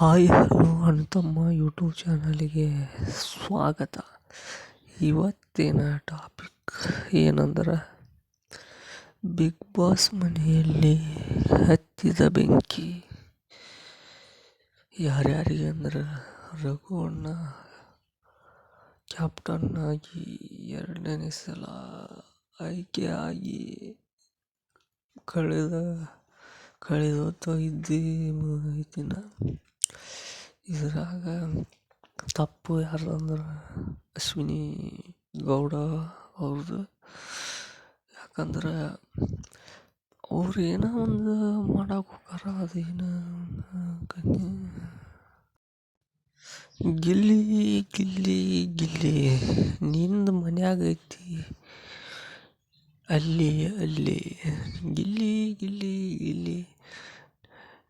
Hi, hello ಅಣ್ತಮ್ಮ YouTube ಚಾನಲಿಗೆ ಸ್ವಾಗತ. ಇವತ್ತಿನ ಟಾಪಿಕ್ ಏನಂದ್ರೆ ಬಿಗ್ ಬಾಸ್ ಮನೆಯಲ್ಲಿ ಹತ್ತಿದ ಬೆಂಕಿ. ಯಾರ್ಯಾರಿಗೆ ಅಂದ್ರೆ, ರಘು ಅಣ್ಣ ಕ್ಯಾಪ್ಟನ್ ಆಗಿ ಎರಡನೇ ಸಲ ಆಯ್ಕೆ ಆಗಿ ಕಳೆದ ಕಳೆದೋತ ಇದ್ದೇ ದಿನ. ಇದ್ರಾಗ ತಪ್ಪು ಯಾರ್ದಂದ್ರೆ ಅಶ್ವಿನಿ ಗೌಡ ಅವ್ರದ್ದು ಯಾಕಂದ್ರೆ ಅವ್ರು ಏನೋ ಒಂದು ಮಾಡಕ್ಕೆ ಹೋಗಾರ ಅದೇನು ಗಿಲ್ಲಿ ಗಿಲ್ಲಿ ಗಿಲ್ಲಿ, ನಿಂದು ಮನ್ಯಾಗ ಐತಿ. ಅಲ್ಲಿ ಅಲ್ಲಿ. ಗಿಲ್ಲಿ ಗಿಲ್ಲಿ ಗಿಲ್ಲಿ.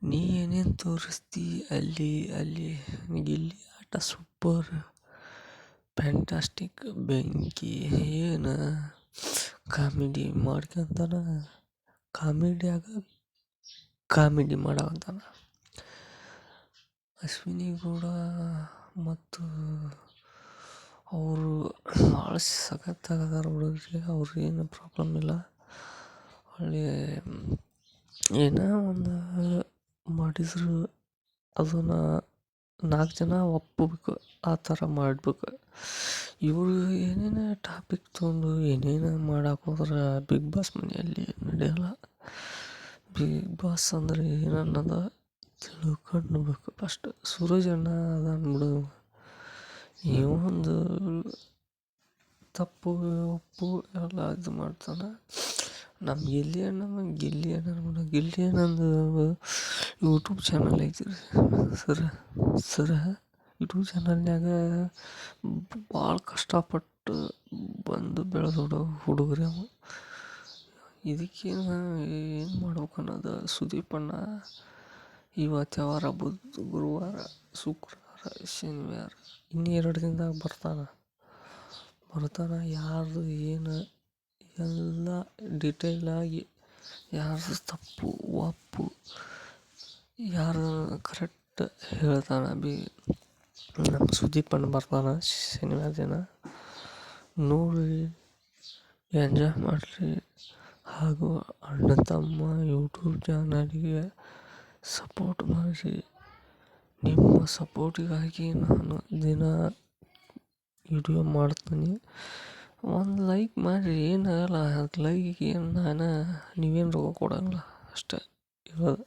ನೀ ಏನೇನು ತೋರಿಸ್ತಿ ಅಲ್ಲಿ ಅಲ್ಲಿ. ಗಿಲ್ಲಿ ಆಟ ಸೂಪರ್ ಫ್ಯಾಂಟಾಸ್ಟಿಕ್ ಬೆಂಕಿ, ಏನು? ಕಾಮಿಡಿ ಮಾಡ್ಕೊಂತಾನ. ಕಾಮಿಡಿಯಾಗ ಕಾಮಿಡಿ ಮಾಡವಂತಾನ ಅಶ್ವಿನಿ ಗೌಡ ಮತ್ತು ಅವರು ಭಾಳ ಸಖತ್ತಾಗದಾರ ಹುಡುಗ್ರಿ ಅವ್ರೇನು ಪ್ರಾಬ್ಲಮ್ ಇಲ್ಲ. ಒಳ್ಳೆ, ಏನೋ ಒಂದು ಮಾಡಿದ್ರು ಅದನ್ನ ನಾಲ್ಕು ಜನ ಒಪ್ಪಬೇಕು, ಆ ಥರ ಮಾಡಬೇಕು. ಇವರು ಏನೇನು ಟಾಪಿಕ್ ತೊಗೊಂಡು ಏನೇನು ಮಾಡಕ್ಕೆ ಹೋದ್ರೆ ಬಿಗ್ ಬಾಸ್ ಮನೆಯಲ್ಲಿ ನಡೆಯಲ್ಲ. ಬಿಗ್ ಬಾಸ್ ಅಂದರೆ ಏನನ್ನೋದ ತಿಳ್ಕೊಳ್ಬೇಕು ಫಸ್ಟ್ ಸೂರಜ್ ಅಣ್ಣ ಅದನ್ಬಿಡು ಬಿಡು. ಇವ ಒಂದು ತಪ್ಪು, ಒಪ್ಪು ಎಲ್ಲ ಇದು ಮಾಡ್ತಾನೆ. ನಮ್ಮ ಗೆಲ್ಲಿ ಅಣ್ಣ ಗೆಲ್ಲಿ ಅಣ್ಣ ಗೆಲ್ಲಿ ಅಣ್ಣಂದು ಯೂಟ್ಯೂಬ್ ಚಾನಲ್ ಐತಿ ರೀ ಸರ ಸರ ಯೂಟ್ಯೂಬ್ ಚಾನಲ್ನ್ಯಾಗ ಭಾಳ ಕಷ್ಟಪಟ್ಟು ಬಂದು ಬೆಳೆದೋಡು ಹುಡುಗ್ರಿ ಅವ. ಇದಕ್ಕೇನು ಏನು ಮಾಡ್ಬೇಕು ಅನ್ನೋದು ಸುದೀಪ್ ಅಣ್ಣ. ಇವತ್ತು ಬುಧ, ಗುರುವಾರ, ಶುಕ್ರವಾರ, ಶನಿವಾರ ಇನ್ನು ಎರಡು ದಿನದಾಗ ಬರ್ತಾನೆ. ಬರ್ತಾನೆ, ಯಾರ್ದು ಏನು, ಎಲ್ಲ ಡಿಟೇಲಾಗಿ ಯಾರು ತಪ್ಪು, ಒಪ್ಪು ಯಾರು ಕರೆಕ್ಟ್ ಹೇಳ್ತಾನ ಬಿ. ನಮ್ಮ ಸುದೀಪ್ ಅಣ್ಣ ಬರ್ತಾನೆ ಶನಿವಾರ ದಿನ. ನೋಡಿ ಎಂಜಾಯ್ ಮಾಡಿರಿ ಹಾಗೂ ಅಣ್ಣ ತಮ್ಮ ಯೂಟ್ಯೂಬ್ ಚಾನಲಿಗೆ ಸಪೋರ್ಟ್ ಮಾಡಿರಿ ನಿಮ್ಮ ಸಪೋರ್ಟಿಗಾಗಿ ನಾನು ದಿನ ವಿಡಿಯೋ ಮಾಡ್ತೀನಿ. ಒಂದು ಲೈಕ್ ಮಾಡಿರಿ ಏನಾಗಲ್ಲ ಅದು ಲೈಕಿಗೆ ನಾನು ನೀವೇನು ರೊಕ್ಕ ಕೊಡೋಲ್ಲ ಅಷ್ಟೇ ಇರೋದು.